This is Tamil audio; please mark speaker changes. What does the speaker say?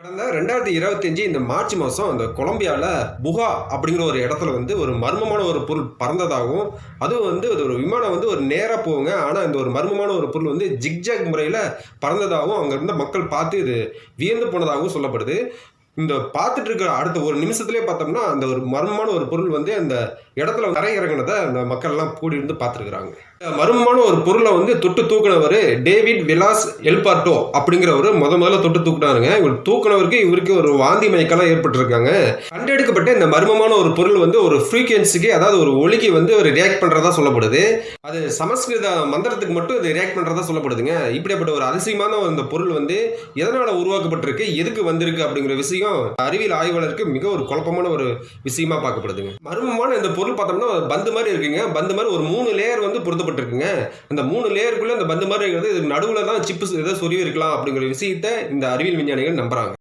Speaker 1: கடந்த ரெண்டாயிரத்தி இருபத்தஞ்சு இந்த மார்ச் மாதம் அந்த கொலம்பியாவில் புகா அப்படிங்கிற ஒரு இடத்துல வந்து ஒரு மர்மமான ஒரு பொருள் பறந்ததாகவும் அதுவும் வந்து அது ஒரு விமானம் வந்து ஒரு நேராக போகுங்க ஆனால் இந்த ஒரு மர்மமான ஒரு பொருள் வந்து ஜிக்ஜாக் முறையில் பறந்ததாகவும் அங்கே இருந்த மக்கள் பார்த்து இது வியந்து போனதாகவும் சொல்லப்படுது. இந்த பார்த்துட்டு இருக்கிற அடுத்த ஒரு நிமிஷத்துலேயே பார்த்தோம்னா அந்த ஒரு மர்மமான ஒரு பொருள் வந்து அந்த இடத்துல தரை இறங்கினதை அந்த மக்கள் எல்லாம் கூடி இருந்து பார்த்துருக்குறாங்க மர்மமான ஒரு பொருளை வந்து தொட்டு தூக்குனவர் டேவிட் விலாஸ் எல்பார்டோ அப்படிங்கிறவர் முத முதல்ல தொட்டு தூக்குனாருங்க. இவர் தூக்குனவருக்கு இவருக்கு ஒரு வாந்தி மயக்கெல்லாம் ஏற்பட்டிருக்காங்க. கண்டெடுக்கப்பட்ட இந்த மர்மமான ஒரு பொருள் வந்து ஒரு ஃப்ரீக்வன்சிக்கு அதாவது ஒரு ஒலிக்கு வந்து ஒரு ரியாக்ட் பண்ணுறதா சொல்லப்படுது. அது சமஸ்கிருத மந்திரத்துக்கு மட்டும் இது ரியாக்ட் பண்ணுறதா சொல்லப்படுதுங்க. இப்படிப்பட்ட ஒரு அதிசயமான அந்த பொருள் வந்து எதனால் உருவாக்கப்பட்டிருக்கு எதுக்கு வந்திருக்கு அப்படிங்கிற விஷயம் அறிவியல் ஆய்வாளருக்கு மிக ஒரு குழப்பமான ஒரு விஷயமா பார்க்கப்படுதுங்க. மர்மமான இந்த பொருள் பார்த்தோம்னா பந்து மாதிரி இருக்குங்க. பந்து மாதிரி ஒரு மூணு லேயர் வந்து பொருத்தப்பட்டிருக்குங்க. அந்த மூணு லேயருக்குள்ள அந்த பந்து மாதிரி இருக்கிறது நடுவில் தான் சிப்பு ஏதோ சொருவி இருக்கலாம் அப்படிங்கிற விஷயத்த இந்த அறிவியல் விஞ்ஞானிகள் நம்புறாங்க.